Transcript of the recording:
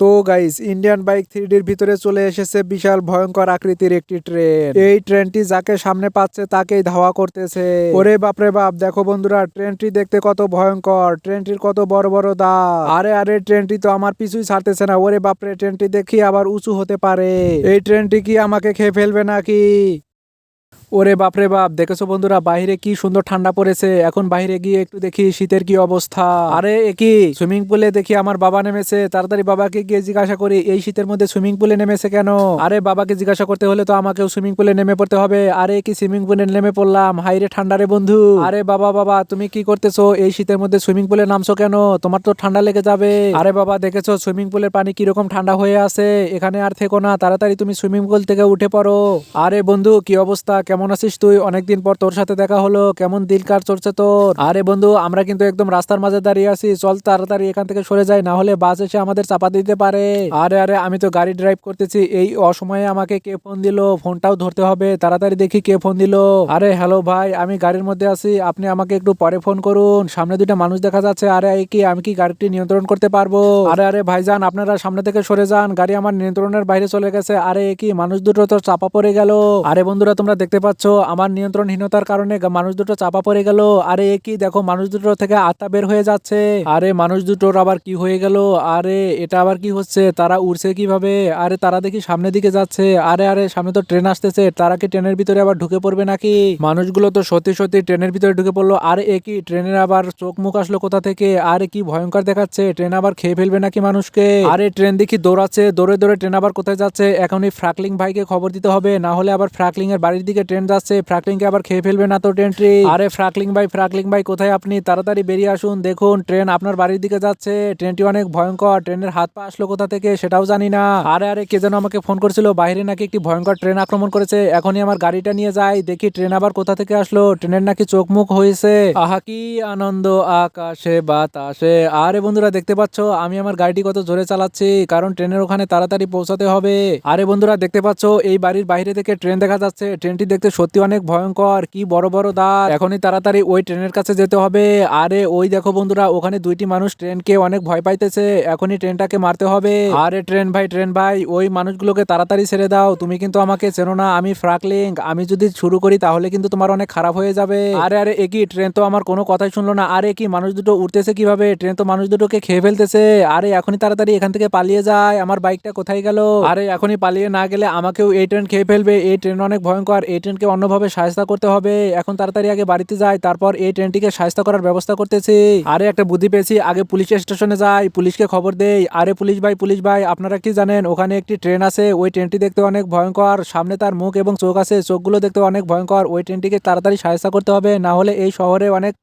তো guys Indian bike থ্রিডির ভিতরে চলে এসেছে বিশাল ভয়ঙ্কর আকৃতির একটি ট্রেন এই ট্রেনটি যাকে সামনে পাচ্ছে তাকেই ধাওয়া করতেছে। ওরে বাপরে বাপ, দেখো বন্ধুরা ট্রেনটি দেখতে কত ভয়ঙ্কর ট্রেনটির কত বড় বড় দা আরে আরে ট্রেনটি তো আমার পিছুই ছাড়তেছে না, ওরে বাপরে ট্রেনটি দেখি আবার উঁচু হতে পারে। এই ট্রেনটি কি আমাকে খেয়ে ফেলবে নাকি? ওরে বাপরে বাপ, দেখেছ বন্ধুরা, বাইরে কি সুন্দর ঠান্ডা পড়েছে? এখন বাইরে গিয়ে একটু দেখি শীতের কি অবস্থা। আরে কি? সুইমিং পুলে দেখি আমার বাবা নেমেছে। তাড়াতাড়ি বাবাকে গিয়ে জিজ্ঞাসা করি, এই শীতের মধ্যে সুইমিং পুলে নেমেছে কেন? আরে, বাবাকে জিজ্ঞাসা করতে হলে তো আমাকেও সুইমিং পুলে নেমে পড়তে হবে। আরে, কি সুইমিং পুলে নেমে পড়লাম? হাইরে ঠান্ডা রে বন্ধু। আরে, বাবা বাবা, তুমি কি করতেছো? এই শীতের মধ্যে সুইমিং পুলে নামছো কেন? তোমার তো ঠান্ডা লেগে যাবে। আরে, বাবা, দেখেছ সুইমিং পুলের পানি কীরকম ঠান্ডা হয়ে আছে? এখানে আর থেকো না, তাড়াতাড়ি তুমি সুইমিং পুল থেকে উঠে পড়ো। আরে, বন্ধু, কি অবস্থা? কেমন আছিস তুই? অনেকদিন পর তোর সাথে দেখা হলো। কেমন দিল কার চলছে তোর? আরে বন্ধু, আমরা কিন্তু একদম রাস্তার মাঝে দাঁড়িয়ে আছি। চল তাড়াতাড়ি এখান থেকে সরে যাই, না হলে বাস এসে আমাদের চাপা দিতে পারে। আরে আরে, আমি তো গাড়ি ড্রাইভ করতেছি। এই অসময়ে আমাকে কে ফোন দিল? ফোনটাও ধরতে হবে। তাড়াতাড়ি দেখি কে ফোন দিল। আরে হ্যালো ভাই, আমি গাড়ির মধ্যে আছি। আপনি আমাকে একটু পরে ফোন করুন। সামনে দুইটা মানুষ দেখা যাচ্ছে। আরে কি? আমি কি গাড়িটি নিয়ন্ত্রণ করতে পারব? আরে আরে, ভাইজান, আপনারা সামনে থেকে সরে যান। গাড়ি আমার নিয়ন্ত্রণের বাইরে চলে গেছে। আরে কি? মানুষ দুটো তো চাপা পড়ে গেল। আরে বন্ধুরা, তোমরা দেখতে পাচ্ছ। আমার নিয়ন্ত্রণহীনতার কারণে মানুষ দুটো চাপা পড়ে গেল। আরে, এ কি? দেখো, মানুষ দুটো থেকে আত্মা বের হয়ে যাচ্ছে। আরে, মানুষ দুটোর আবার কি হয়ে গেল? আরে, এটা আবার কি হচ্ছে? তারা উড়ছে কীভাবে? আরে, তারা দেখি সামনের দিকে যাচ্ছে। আরে আরে, সামনে তো ট্রেন আসতেছে। তারা কি ট্রেনের ভিতরে আবার ঢুকে পড়বে নাকি? মানুষগুলো তো সত্যি সত্যি ট্রেনের ভিতরে ঢুকে পড়ল। আরে, এ কি? ট্রেনের আবার চোখ মুখ আসলো কোথা থেকে? আরে, কি ভয়ঙ্কর দেখাচ্ছে। ট্রেন আবার খেয়ে ফেলবে নাকি মানুষকে? আরে, ট্রেন দেখি দৌড়াচ্ছে। দৌড়ে দৌড়ে ট্রেন আবার কোথায় যাচ্ছে? এখনই ফ্রাকলিং ভাইকে খবর দিতে হবে। না হলে আবার ফ্রাকলিং এর বাড়ির দিকে ট্রেন যাচ্ছে ফ্রাকলিং কে আবার খেয়ে ফেলবে না তো ট্রেনটি আরে ফ্রাকলিং ভাই ফ্রাকলিং ভাই কোথায় আপনি? তাড়াতাড়ি বেরিয়ে আসুন দেখুন ট্রেন আপনার বাড়ির দিকে যাচ্ছে। ট্রেনটি অনেক ভয়ঙ্কর ট্রেনের হাত পা আসলো কোথা থেকে সেটাও জানি না। আরে আরে কে যেন আমাকে ফোন করেছিল বাইরে নাকি একটি ভয়ঙ্কর ট্রেন আক্রমণ করেছে। এখনই আমার গাড়িটা নিয়ে যাই দেখি ট্রেন আবার কোথা থেকে আসলো। ট্রেনের নাকি চোখ মুখ হয়েছে। আহা কি আনন্দ আকাশে বাতাসে। আরে বন্ধুরা দেখতে পাচ্ছ আমি আমার গাড়িটি কত জোরে চালাচ্ছি কারণ ট্রেনের ওখানে তাড়াতাড়ি পৌঁছাতে হবে। আরে বন্ধুরা দেখতে পাচ্ছ এই বাড়ির বাইরে থেকে ট্রেন দেখা যাচ্ছে। ট্রেনটি দেখতে সত্যি অনেক ভয়ঙ্কর, কি বড় বড় দাঁত। এখনই তাড়াতাড়ি ওই ট্রেনের কাছে যেতে হবে। আরে, ওই দেখো বন্ধুরা, ওখানে দুইটি মানুষ ট্রেনকে অনেক ভয় পাইতেছে। এখনই ট্রেনটাকে মারতে হবে। আরে, ট্রেন ভাই ট্রেন ভাই, ওই মানুষগুলোকে তাড়াতাড়ি ছেড়ে দাও। তুমি কিন্তু আমাকে চেনো না, আমি ফ্রাকলিং আমি যদি শুরু করি, তাহলে কিন্তু তোমার অনেক খারাপ হয়ে যাবে। আরে আরে একই ট্রেন তো আমার কোনো কথাই শুনলো না। আরে কি? মানুষ দুটো উঠতেছে কীভাবে? ট্রেন তো মানুষ দুটোকে খেয়ে ফেলতেছে। আরে, এখনই তাড়াতাড়ি এখান থেকে পালিয়ে যায়। আমার বাইকটা কোথায় গেল? আরে, এখনই পালিয়ে না গেলে আমাকেও এই ট্রেন খেয়ে ফেলবে। এই ট্রেন অনেক ভয়ঙ্কর, এই ট্রেনকে অন্যভাবে সাহায্য করতে হবে। এখন তাড়াতাড়ি আগে বাড়িতে যাই, তারপর এই ট্রেনটিকে সাহায্য করার ব্যবস্থা করতেছি। আরে, একটা বুদ্ধি পেয়েছি, আগে পুলিশ স্টেশনে যাই, পুলিশকে খবর দেই। আরে, পুলিশ ভাই পুলিশ ভাই, আপনারা কি জানেন, ওখানে একটি ট্রেন আছে, ওই ট্রেনটি দেখতে অনেক ভয়ঙ্কর। সামনে তার মুখ এবং চোখ আছে, চোখগুলো দেখতে অনেক ভয়ঙ্কর। ওই ট্রেনটিকে তাড়াতাড়ি সাহায্য করতে হবে, না হলে এই শহরে অনেক